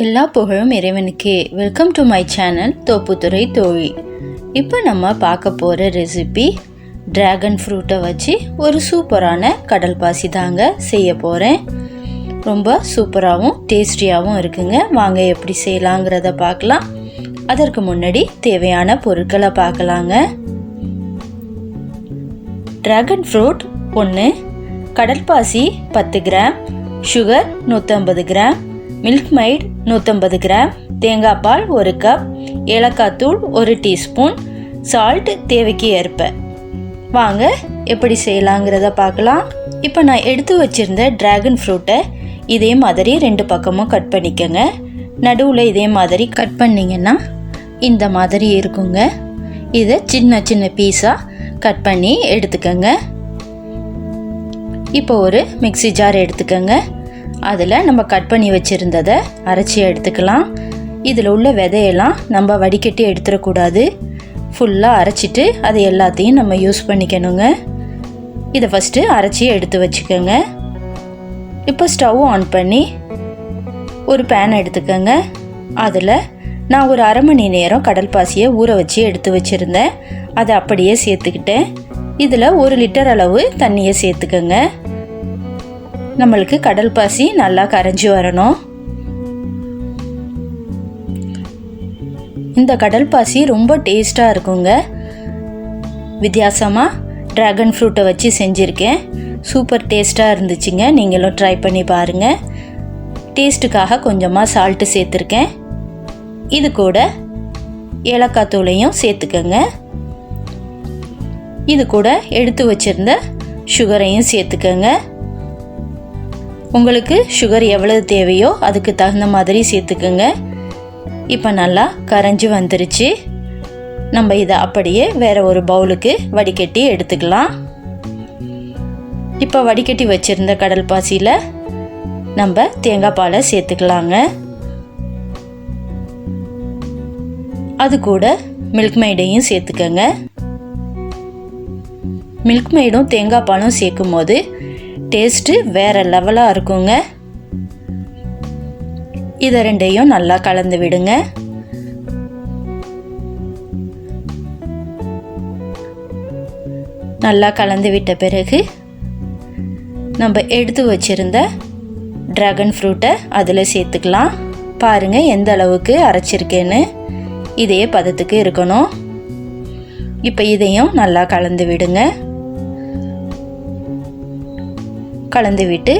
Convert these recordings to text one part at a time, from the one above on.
எல்லா புகழும் இறைவனுக்கே. Welcome to my channel Thopputhurai தோழி இப்போ நம்ம பார்க்க போகிற ரெசிபி ட்ராகன் ஃப்ரூட்டை வச்சு ஒரு சூப்பரான கடல் பாசி தாங்க செய்ய போகிறேன் ரொம்ப சூப்பராகவும் டேஸ்டியாகவும் இருக்குங்க. வாங்க எப்படி செய்யலாங்கிறத பார்க்கலாம். அதற்கு முன்னாடி தேவையான பொருட்களை பார்க்கலாங்க. டிராகன் ஃப்ரூட் ஒன்று கடல்பாசி பத்து கிராம். சுகர் நூற்றம்பது கிராம். மில்க் மைட் நூற்றம்பது கிராம். தேங்காய் பால் ஒரு கப் ஏலக்காய் தூள் ஒரு டீஸ்பூன் சால்ட் தேவைக்கு ஏற்ப. வாங்க எப்படி செய்யலாங்கிறத பார்க்கலாம். இப்போ நான் எடுத்து வச்சிருந்த டிராகன் ஃப்ரூட்டை இதே மாதிரி ரெண்டு பக்கமும் கட் பண்ணிக்கோங்க. நடுவில் இதே மாதிரி கட் பண்ணிங்கன்னா இந்த மாதிரி இருக்குங்க. இதை சின்ன சின்ன பீஸாக கட் பண்ணி எடுத்துக்கோங்க. இப்போ ஒரு மிக்ஸி ஜார் எடுத்துக்கோங்க. அதில் நம்ம கட் பண்ணி வச்சுருந்ததை அரைச்சி எடுத்துக்கலாம். இதில் உள்ள விதையெல்லாம் நம்ம வடிகட்டி எடுத்துடக்கூடாது. ஃபுல்லாக அரைச்சிட்டு அதை எல்லாத்தையும் நம்ம யூஸ் பண்ணிக்கணுங்க. இதை ஃபஸ்ட்டு அரைச்சி எடுத்து வச்சுக்கோங்க. இப்போ ஸ்டவ் ஆன் பண்ணி ஒரு பேன் எடுத்துக்கோங்க. அதில் நான் ஒரு அரை மணி நேரம் கடல் பாசியை ஊற வச்சு எடுத்து வச்சுருந்தேன். அதை அப்படியே சேர்த்துக்கிட்டேன். இதில் ஒரு லிட்டர் அளவு தண்ணியை சேர்த்துக்கோங்க. நம்மளுக்கு கடல் பாசி நல்லா கரைஞ்சி வரணும். இந்த கடல் பாசி ரொம்ப டேஸ்ட்டாக இருக்குங்க. வித்தியாசமாக ட்ராகன் ஃப்ரூட்டை வச்சு செஞ்சுருக்கேன். சூப்பர் டேஸ்ட்டாக இருந்துச்சுங்க. நீங்களும் ட்ரை பண்ணி பாருங்கள் டேஸ்ட்டுக்காக கொஞ்சமாக சால்ட்டு சேர்த்துருக்கேன். இது கூட ஏலக்காய் தூளையும் சேர்த்துக்கோங்க. இது கூட எடுத்து வச்சிருந்த சுகரையும் சேர்த்துக்கோங்க. உங்களுக்கு சுகர் எவ்வளவு தேவையோ அதுக்கு தகுந்த மாதிரி சேர்த்துக்குங்க. இப்போ நல்லா கரைஞ்சி வந்துருச்சு. நம்ம இதை அப்படியே வேற ஒரு பவுலுக்கு வடிகட்டி எடுத்துக்கலாம். இப்போ வடிகட்டி வச்சிருந்த கடல் பாசியில் நம்ம தேங்காய் பாலை சேர்த்துக்கலாங்க. அது கூட மில்க் மைடையும் சேர்த்துக்கங்க. மில்க் மைடும் தேங்காய் பாலும் சேர்க்கும் போது டேஸ்ட்டு வேறு லெவலாக இருக்குங்க. இதை ரெண்டையும் நல்லா கலந்து விடுங்க. நல்லா கலந்து விட்ட பிறகு நம்ம எடுத்து வச்சிருந்த ட்ராகன் ஃப்ரூட்டை அதில் சேர்த்துக்கலாம். பாருங்கள் எந்த அளவுக்கு அரைச்சிருக்கேன்னு. இதே பதத்துக்கு இருக்கணும். இப்போ இதையும் நல்லா கலந்து விடுங்க. கலந்துவிட்டு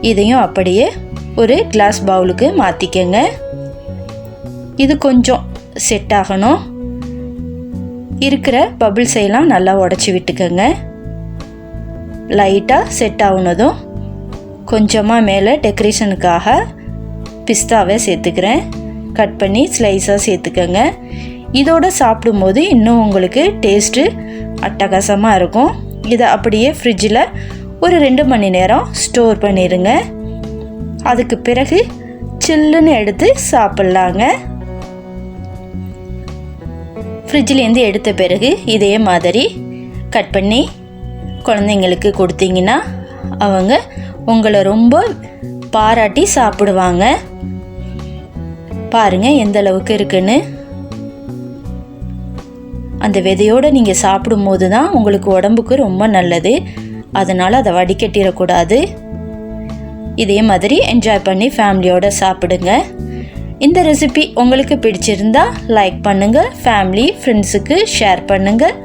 இதையும் அப்படியே ஒரு கிளாஸ் பவுலுக்கு மாற்றிக்கங்க இது கொஞ்சம் செட் ஆகணும். இருக்கிற பபிள்ஸ் எல்லாம் நல்லா உடச்சி விட்டுக்கோங்க. லைட்டாக செட் ஆகுனதும் கொஞ்சமாக மேலே டெக்கரேஷனுக்காக பிஸ்தாவை சேர்த்துக்கிறேன். கட் பண்ணி ஸ்லைஸாக சேர்த்துக்கோங்க. இதோட சாப்பிடும்போது இன்னும் உங்களுக்கு டேஸ்ட்டு அட்டகாசமாக இருக்கும். இதை அப்படியே ஃப்ரிட்ஜில் ஒரு ரெண்டு மணி நேரம் ஸ்டோர் பண்ணிடுங்க அதுக்கு பிறகு சில்லுன்னு எடுத்து சாப்பிட்லாங்க. ஃப்ரிட்ஜிலேருந்து எடுத்த பிறகு இதே மாதிரி கட் பண்ணி குழந்தைங்களுக்கு கொடுத்தீங்கன்னா அவங்க உங்களை ரொம்ப பாராட்டி சாப்பிடுவாங்க. பாருங்கள் எந்த அளவுக்கு இருக்குன்னு. அந்த விதையோடு நீங்கள் சாப்பிடும்போது தான் உங்களுக்கு உடம்புக்கு ரொம்ப நல்லது. அதனால் அதை வடிகட்டிடக்கூடாது. இதே மாதிரி என்ஜாய் பண்ணி ஃபேமிலியோடு சாப்பிடுங்க. இந்த ரெசிபி உங்களுக்கு பிடிச்சிருந்தா லைக் பண்ணுங்கள் ஃபேமிலி ஃப்ரெண்ட்ஸுக்கு ஷேர் பண்ணுங்கள்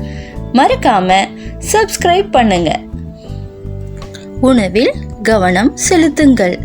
மறக்காமல் சப்ஸ்கிரைப் பண்ணுங்கள் உணவில் கவனம் செலுத்துங்கள்.